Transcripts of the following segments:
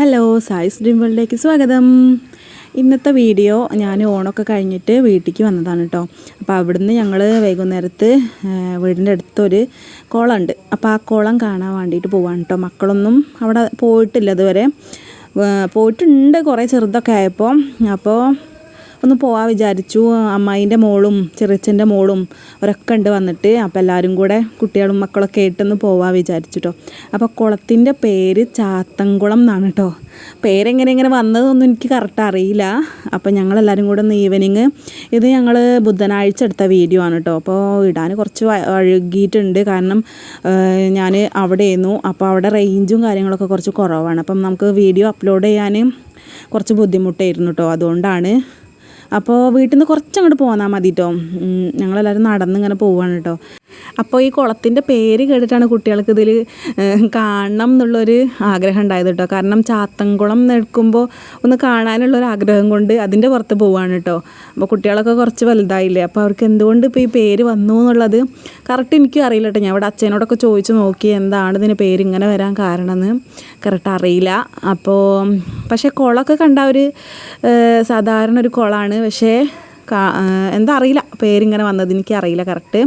Hello സായിസ് dream വേൾഡിലേക്ക് സ്വാഗതം. ഇന്നത്തെ വീഡിയോ ഞാൻ ഓണമൊക്കെ കഴിഞ്ഞിട്ട് വീട്ടിലേക്ക് വന്നതാണ് കേട്ടോ അപ്പോൾ അവിടുന്ന് ഞങ്ങൾ വൈകുന്നേരത്ത് വീടിന്റെ അടുത്തൊരു കുളമുണ്ട്. അപ്പോൾ ആ കുളം കാണാൻ വേണ്ടിയിട്ട് പോവാണ് കേട്ടോ മക്കളൊന്നും അവിടെ പോയിട്ടില്ല ഇതുവരെ. പോയിട്ടുണ്ട് കുറേ ചെറുതൊക്കെ ആയപ്പോൾ അപ്പോൾ ഒന്ന് പോവാൻ വിചാരിച്ചു. അമ്മായിന്റെ മോളും ചെറിയച്ഛന്റെ മോളും അവരൊക്കെ ഉണ്ട് വന്നിട്ട്. അപ്പോൾ എല്ലാവരും കൂടെ കുട്ടികളും മക്കളൊക്കെ ആയിട്ടൊന്ന് പോവാൻ വിചാരിച്ചു കേട്ടോ അപ്പോൾ കുളത്തിന്റെ പേര് ചാത്തൻകുളം എന്നാണ് കേട്ടോ പേരെങ്ങനെ ഇങ്ങനെ വന്നതൊന്നും എനിക്ക് കറക്റ്റ് അറിയില്ല. അപ്പോൾ ഞങ്ങളെല്ലാവരും കൂടെ ഒന്ന് ഈവനിങ് ഇത് ഞങ്ങൾ ബുധനാഴ്ച എടുത്ത വീഡിയോ ആണ് കേട്ടോ അപ്പോൾ ഇടാൻ കുറച്ച് വഴുകിയിട്ടുണ്ട്. കാരണം ഞാൻ അവിടെ ആയിരുന്നു അപ്പോൾ അവിടെ റേഞ്ചും കാര്യങ്ങളൊക്കെ കുറച്ച് കുറവാണ്. അപ്പം നമുക്ക് വീഡിയോ അപ്ലോഡ് ചെയ്യാൻ കുറച്ച് ബുദ്ധിമുട്ടായിരുന്നു കേട്ടോ അതുകൊണ്ടാണ് അപ്പോൾ വീട്ടിൽ നിന്ന് കുറച്ചങ്ങോട്ട് പോന്നാൽ മതി കേട്ടോ ഞങ്ങളെല്ലാവരും നടന്ന് ഇങ്ങനെ പോവാണ് കേട്ടോ അപ്പോൾ ഈ കുളത്തിന്റെ പേര് കേട്ടിട്ടാണ് കുട്ടികൾക്ക് ഇതിൽ കാണണം എന്നുള്ളൊരു ആഗ്രഹം ഉണ്ടായത് കേട്ടോ കാരണം ചാത്തൻകുളം നിൽക്കുമ്പോൾ ഒന്ന് കാണാനുള്ളൊരു ആഗ്രഹം കൊണ്ട് അതിന്റെ പുറത്ത് പോവാണ് കേട്ടോ അപ്പോൾ കുട്ടികളൊക്കെ കുറച്ച് വലുതായില്ലേ അപ്പോൾ അവർക്ക് എന്തുകൊണ്ട് ഇപ്പോൾ ഈ പേര് വന്നു എന്നുള്ളത് കറക്റ്റ് എനിക്കും അറിയില്ല കേട്ടോ ഞാൻ ഇവിടെ അച്ഛനോടൊക്കെ ചോദിച്ച് നോക്കി എന്താണ് ഇതിന് പേര് ഇങ്ങനെ വരാൻ കാരണം എന്ന് കറക്റ്റ് അറിയില്ല. അപ്പോൾ പക്ഷേ കുളമൊക്കെ കണ്ട ഒരു സാധാരണ ഒരു കുളമാണ്. പക്ഷേ എന്താ അറിയില്ല. പേരിങ്ങനെ വന്നത് എനിക്ക് അറിയില്ല കറക്റ്റ്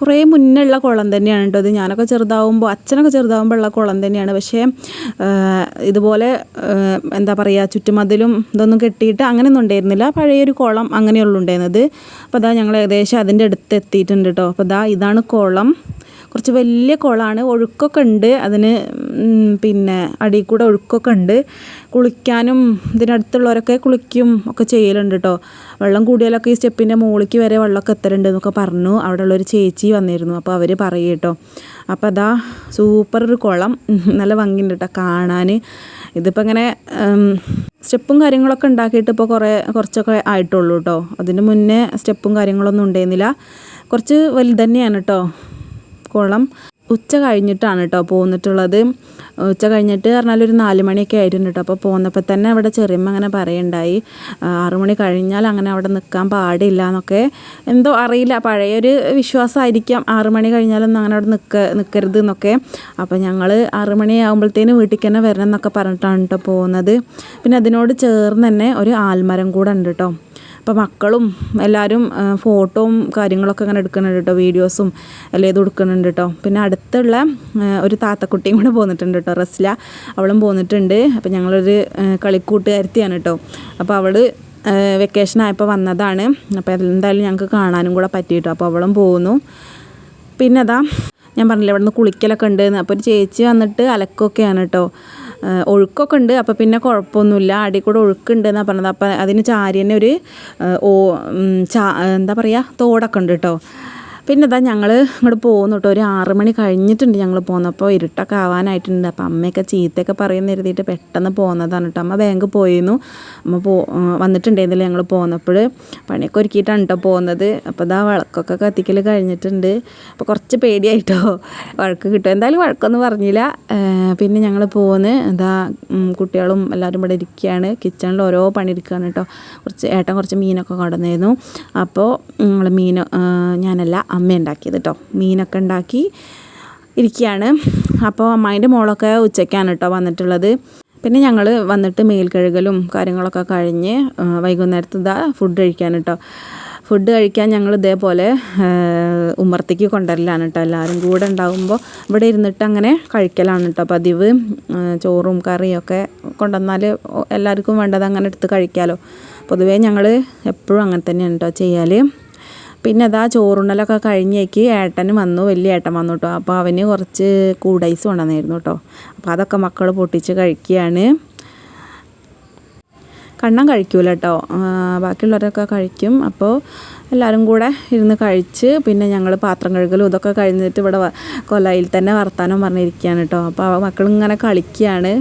കുറേ മുന്നേ ഉള്ള കുളം തന്നെയാണ് കേട്ടോ. ഇത് ഞാനൊക്കെ ചെറുതാവുമ്പോൾ അച്ഛനൊക്കെ ചെറുതാവുമ്പോൾ ഉള്ള കുളം തന്നെയാണ്. പക്ഷേ ഇതുപോലെ എന്താ പറയുക ചുറ്റുമതിലും ഇതൊന്നും കെട്ടിയിട്ട് അങ്ങനെയൊന്നും ഉണ്ടായിരുന്നില്ല. പഴയൊരു കുളം അങ്ങനെയുള്ളൂ ഉണ്ടായിരുന്നത്. അപ്പോൾ അതാ ഞങ്ങൾ ഏകദേശം അതിന്റെ അടുത്ത് എത്തിയിട്ടുണ്ട് കേട്ടോ. അപ്പോൾ അതാ ഇതാണ് കുളം. കുറച്ച് വലിയ കുളമാണ്. ഒഴുക്കൊക്കെ ഉണ്ട്. അതിന് പിന്നെ അടിയിൽ കൂടെ ഒഴുക്കൊക്കെ ഉണ്ട്. കുളിക്കാനും ഇതിനടുത്തുള്ളവരൊക്കെ കുളിക്കും ഒക്കെ ചെയ്യലുണ്ട് കേട്ടോ വെള്ളം കൂടിയാലൊക്കെ ഈ സ്റ്റെപ്പിന്റെ മുകളിലേക്ക് വരെ വെള്ളമൊക്കെ എത്തലുണ്ട് എന്നൊക്കെ പറഞ്ഞു. അവിടെ ഉള്ളൊരു ചേച്ചി വന്നിരുന്നു. അപ്പോൾ അവർ പറയും കേട്ടോ അപ്പോൾ അതാ സൂപ്പർ ഒരു കുളം. നല്ല ഭംഗിയുണ്ട് കേട്ടോ കാണാൻ ഇതിപ്പോൾ ഇങ്ങനെ സ്റ്റെപ്പും കാര്യങ്ങളൊക്കെ ഉണ്ടാക്കിയിട്ട് ഇപ്പോൾ കുറേ കുറച്ചൊക്കെ ആയിട്ടുള്ളൂ കേട്ടോ അതിന് മുന്നേ സ്റ്റെപ്പും കാര്യങ്ങളൊന്നും ഉണ്ടായിരുന്നില്ല. കുറച്ച് വലുത് തന്നെയാണ് കേട്ടോ കുളം ഉച്ച കഴിഞ്ഞിട്ടാണ് കേട്ടോ പോന്നിട്ടുള്ളത്. ഉച്ച കഴിഞ്ഞിട്ട് പറഞ്ഞാൽ ഒരു നാല് മണിയൊക്കെ ആയിരുന്നു കേട്ടോ അപ്പോൾ പോന്നപ്പോൾ തന്നെ അവിടെ ചെറിയമ്മ അങ്ങനെ പറയുണ്ടായി. ആറുമണി ആറ് മണി കഴിഞ്ഞാൽ അങ്ങനെ അവിടെ നിൽക്കാൻ പാടില്ല എന്നൊക്കെ. എന്തോ അറിയില്ല. പഴയൊരു വിശ്വാസമായിരിക്കാം. ആറുമണി കഴിഞ്ഞാലൊന്നും അങ്ങനെ അവിടെ നിൽക്ക നിൽക്കരുത് എന്നൊക്കെ. അപ്പോൾ ഞങ്ങൾ ആറുമണി മണി ആകുമ്പോഴത്തേന് വീട്ടിൽ തന്നെ വരണം എന്നൊക്കെ പറഞ്ഞിട്ടാണ് കേട്ടോ പോകുന്നത് പിന്നെ അതിനോട് ചേർന്ന് തന്നെ ഒരു ആൽമരം കൂടെ ഉണ്ട് കേട്ടോ അപ്പോൾ മക്കളും എല്ലാവരും ഫോട്ടോയും കാര്യങ്ങളൊക്കെ അങ്ങനെ എടുക്കുന്നുണ്ട് കേട്ടോ വീഡിയോസും എല്ലാം ഇത് കൊടുക്കുന്നുണ്ട് കേട്ടോ. പിന്നെ അടുത്തുള്ള ഒരു താത്തക്കുട്ടിയും കൂടെ പോന്നിട്ടുണ്ട് കേട്ടോ റസ്ല. അവളും പോന്നിട്ടുണ്ട്. അപ്പോൾ ഞങ്ങളൊരു കളിക്കൂട്ടുകാരത്തിയാണ് കേട്ടോ. അപ്പോൾ അവൾ വെക്കേഷൻ ആയപ്പോൾ വന്നതാണ്. അപ്പോൾ എന്തായാലും ഞങ്ങൾക്ക് കാണാനും കൂടെ പറ്റി കേട്ടോ. അപ്പോൾ അവളും പോകുന്നു പിന്നെ അതാ ഞാൻ പറഞ്ഞില്ല ഇവിടെ നിന്ന് കുളിക്കലൊക്കെ ഉണ്ട് അപ്പോൾ ഒരു ചേച്ചി വന്നിട്ട് അലക്കൊക്കെയാണ് കേട്ടോ. ഒഴുക്കൊക്കെ ഉണ്ട്. അപ്പോൾ പിന്നെ കുഴപ്പമൊന്നുമില്ല. അടി കൂടെ ഒഴുക്കുണ്ട് എന്നാണ് പറഞ്ഞത്. അപ്പോൾ അതിന് ചാരി തന്നെ ഒരു ഓ എന്താ പറയുക തോടൊക്കെ ഉണ്ട് കേട്ടോ പിന്നെ ഇതാ ഞങ്ങൾ ഇങ്ങോട്ട് പോകുന്നു കേട്ടോ ഒരു ആറ് മണി കഴിഞ്ഞിട്ടുണ്ട് ഞങ്ങൾ പോകുന്നപ്പോൾ ഇരുട്ടൊക്കെ ആവാനായിട്ടുണ്ട്. അപ്പോൾ അമ്മയൊക്കെ ചീത്തയൊക്കെ പറയുന്ന എഴുതിയിട്ട് പെട്ടെന്ന് പോകുന്നതാണ് കേട്ടോ. അമ്മ ബാങ്ക് പോയിരുന്നു. അമ്മ പോ വന്നിട്ടുണ്ടായിരുന്നില്ല ഞങ്ങൾ പോകുന്നപ്പോൾ പണിയൊക്കെ ഒരുക്കിയിട്ടാണ് കേട്ടോ പോകുന്നത് അപ്പോൾ ഇതാ വഴക്കൊക്കെ കത്തിക്കൽ കഴിഞ്ഞിട്ടുണ്ട്. അപ്പോൾ കുറച്ച് പേടിയായിട്ടോ വഴക്ക് കിട്ടും. എന്തായാലും വഴക്കൊന്നും പറഞ്ഞില്ല. പിന്നെ ഞങ്ങൾ പോകുന്നത് എന്താ കുട്ടികളും എല്ലാവരും ഇവിടെ ഇരിക്കുകയാണ് കിച്ചണിൽ ഓരോ പണി എടുക്കുകയാണ് കേട്ടോ. കുറച്ച് ഏട്ടൻ കുറച്ച് മീനൊക്കെ കൊണ്ടുവന്നിരുന്നു. അപ്പോൾ ഞങ്ങൾ മീൻ ഞാനല്ല അമ്മ ഉണ്ടാക്കിയത് കേട്ടോ മീനൊക്കെ ഉണ്ടാക്കി ഇരിക്കുകയാണ്. അപ്പോൾ അമ്മായിന്റെ മോളൊക്കെ ഉച്ചയ്ക്കാണ് കേട്ടോ വന്നിട്ടുള്ളത്. പിന്നെ ഞങ്ങൾ വന്നിട്ട് മേൽക്കഴുകലും കാര്യങ്ങളൊക്കെ കഴിഞ്ഞ് വൈകുന്നേരത്ത് ഇതാ ഫുഡ് കഴിക്കാൻ കേട്ടോ ഫുഡ് കഴിക്കാൻ ഞങ്ങൾ ഇതേപോലെ ഉമ്മർത്തേക്ക് കൊണ്ടുവരലാണ് കേട്ടോ എല്ലാവരും കൂടെ ഉണ്ടാകുമ്പോൾ ഇവിടെ ഇരുന്നിട്ട് അങ്ങനെ കഴിക്കലാണ് കേട്ടോ പതിവ് ചോറും കറിയൊക്കെ കൊണ്ടുവന്നാൽ എല്ലാവർക്കും വേണ്ടത് അങ്ങനെ എടുത്ത് കഴിക്കാമല്ലോ പൊതുവേ ഞങ്ങൾ എപ്പോഴും അങ്ങനെ തന്നെയാണ് കേട്ടോ ചെയ്യാൽ പിന്നെ അതാ ചോറുണ്ണലൊക്കെ കഴിഞ്ഞേക്ക് ഏട്ടനും വന്നു വലിയ ഏട്ടൻ വന്നു കേട്ടോ അപ്പോൾ അവന് കുറച്ച് കൂടൈസ് കൊണ്ടുവന്നായിരുന്നു കേട്ടോ അപ്പോൾ അതൊക്കെ മക്കൾ പൊട്ടിച്ച് കഴിക്കുകയാണ്. കണ്ണം കഴിക്കൂല കേട്ടോ ബാക്കിയുള്ളവരൊക്കെ കഴിക്കും. അപ്പോൾ എല്ലാവരും കൂടെ ഇരുന്ന് കഴിച്ച് പിന്നെ ഞങ്ങൾ പാത്രം കഴുകലും ഇതൊക്കെ കഴിഞ്ഞിട്ട് ഇവിടെ കൊലയിൽ തന്നെ വർത്താനം പറഞ്ഞിരിക്കുകയാണ് കേട്ടോ അപ്പോൾ മക്കളിങ്ങനെ കളിക്കുകയാണ്.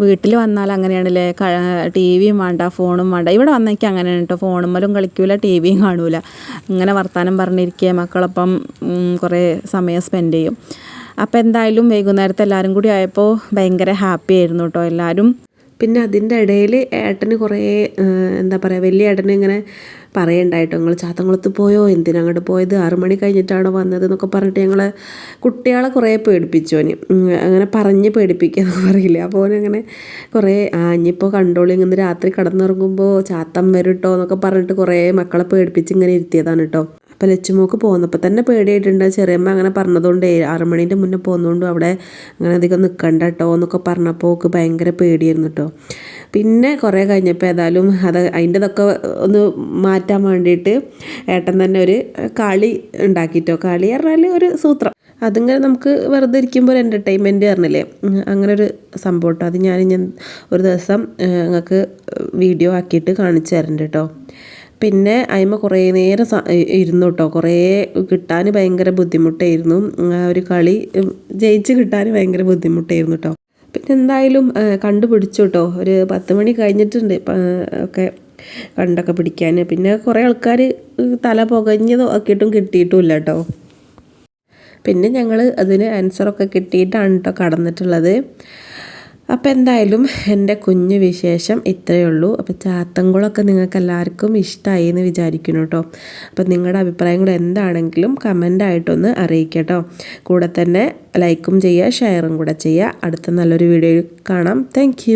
വീട്ടിൽ വന്നാൽ അങ്ങനെയാണല്ലേ? ടി വിയും വേണ്ട ഫോണും വേണ്ട. ഇവിടെ വന്നേക്ക് അങ്ങനെയാണ് കേട്ടോ ഫോണുമ്മലും കളിക്കൂല ടി വിയും കാണൂല. ഇങ്ങനെ വർത്തമാനം പറഞ്ഞിരിക്കുക മക്കളൊപ്പം കുറേ സമയം സ്പെൻഡ് ചെയ്യും. അപ്പോൾ എന്തായാലും വൈകുന്നേരത്തെ എല്ലാവരും കൂടി ആയപ്പോൾ ഭയങ്കര ഹാപ്പി ആയിരുന്നു കേട്ടോ എല്ലാവരും പിന്നെ അതിന്റെ ഇടയിൽ ഏട്ടന് കുറേ എന്താ പറയുക വലിയ ഏട്ടന് ഇങ്ങനെ പറയണ്ടായിട്ടോ നിങ്ങൾ ചാത്തങ്കുളത്ത് പോയോ? എന്തിനാ അങ്ങോട്ട് പോയത്? ആറു മണി കഴിഞ്ഞിട്ടാണോ വന്നത് എന്നൊക്കെ പറഞ്ഞിട്ട് ഞങ്ങൾ കുട്ടികളെ കുറേ പേടിപ്പിച്ചു അവന് അങ്ങനെ പറഞ്ഞ് പേടിപ്പിക്കുക എന്ന് പറയില്ല. അപ്പോൾ അങ്ങനെ കുറേ ആ ഇനിയിപ്പോൾ കണ്ടോളി ഇങ്ങനെ രാത്രി കിടന്നുറങ്ങുമ്പോൾ ചാത്തം വരും കേട്ടോ എന്നൊക്കെ പറഞ്ഞിട്ട് കുറേ മക്കളെ പേടിപ്പിച്ച് ഇങ്ങനെ ഇരുത്തിയതാണ് കേട്ടോ അപ്പോൾ ലച്ചുമോക്ക് പോകുന്നപ്പോൾ തന്നെ പേടിയായിട്ടുണ്ട്. ചെറിയമ്മ അങ്ങനെ പറഞ്ഞതുകൊണ്ട് ആറു മണീന്റെ മുന്നേ പോകുന്നതുകൊണ്ടും അവിടെ അങ്ങനെ അധികം നിൽക്കണ്ട കേട്ടോ എന്നൊക്കെ പറഞ്ഞപ്പോൾ ഓക്ക് ഭയങ്കര പേടിയായിരുന്നു കേട്ടോ പിന്നെ കുറേ കഴിഞ്ഞപ്പോൾ ഏതായാലും അത് അതിന്റെതൊക്കെ ഒന്ന് മാറ്റാൻ വേണ്ടിയിട്ട് ഏട്ടൻ തന്നെ ഒരു കളി ഉണ്ടാക്കിയിട്ടോ കളി പറഞ്ഞാൽ ഒരു സൂത്രം. അതിങ്ങനെ നമുക്ക് വെറുതെ ഇരിക്കുമ്പോൾ ഒരു എന്റർടൈൻമെന്റ് പറഞ്ഞില്ലേ? അങ്ങനെ ഒരു സംഭവം കേട്ടോ അത് ഞാൻ ഞാൻ ഒരു ദിവസം നിങ്ങൾക്ക് വീഡിയോ ആക്കിയിട്ട് കാണിച്ചു തരുന്നുണ്ട് കേട്ടോ പിന്നെ അതിമ കുറേ നേരം ഇരുന്നു കേട്ടോ കുറേ കിട്ടാൻ ഭയങ്കര ബുദ്ധിമുട്ടായിരുന്നു. ഒരു കളി ജയിച്ച് കിട്ടാൻ ഭയങ്കര ബുദ്ധിമുട്ടായിരുന്നു കേട്ടോ പിന്നെ എന്തായാലും കണ്ടുപിടിച്ചു കേട്ടോ ഒരു പത്ത് മണി കഴിഞ്ഞിട്ടുണ്ട് ഒക്കെ കണ്ടൊക്കെ പിടിക്കാൻ. പിന്നെ കുറേ ആൾക്കാർ തല പുകഞ്ഞതോ ആക്കിയിട്ടും കിട്ടിയിട്ടുമില്ല കേട്ടോ പിന്നെ ഞങ്ങൾ അതിന് ആൻസറൊക്കെ കിട്ടിയിട്ടാണ് കേട്ടോ കടന്നിട്ടുള്ളത്. അപ്പോൾ എന്തായാലും എന്റെ കുഞ്ഞു വിശേഷം ഇത്രയേ ഉള്ളൂ. അപ്പോൾ ചാത്തങ്കുളമൊക്കെ നിങ്ങൾക്ക് എല്ലാവർക്കും ഇഷ്ടമായി എന്ന് വിചാരിക്കുന്നു കേട്ടോ. അപ്പോൾ നിങ്ങളുടെ അഭിപ്രായം അഭിപ്രായങ്ങൾ എന്താണെങ്കിലും കമന്റായിട്ടൊന്ന് അറിയിക്കട്ടോ. കേട്ടോ കൂടെ തന്നെ ലൈക്കും ചെയ്യുക ഷെയറും കൂടെ ചെയ്യുക. അടുത്ത നല്ലൊരു വീഡിയോ കാണാം. താങ്ക്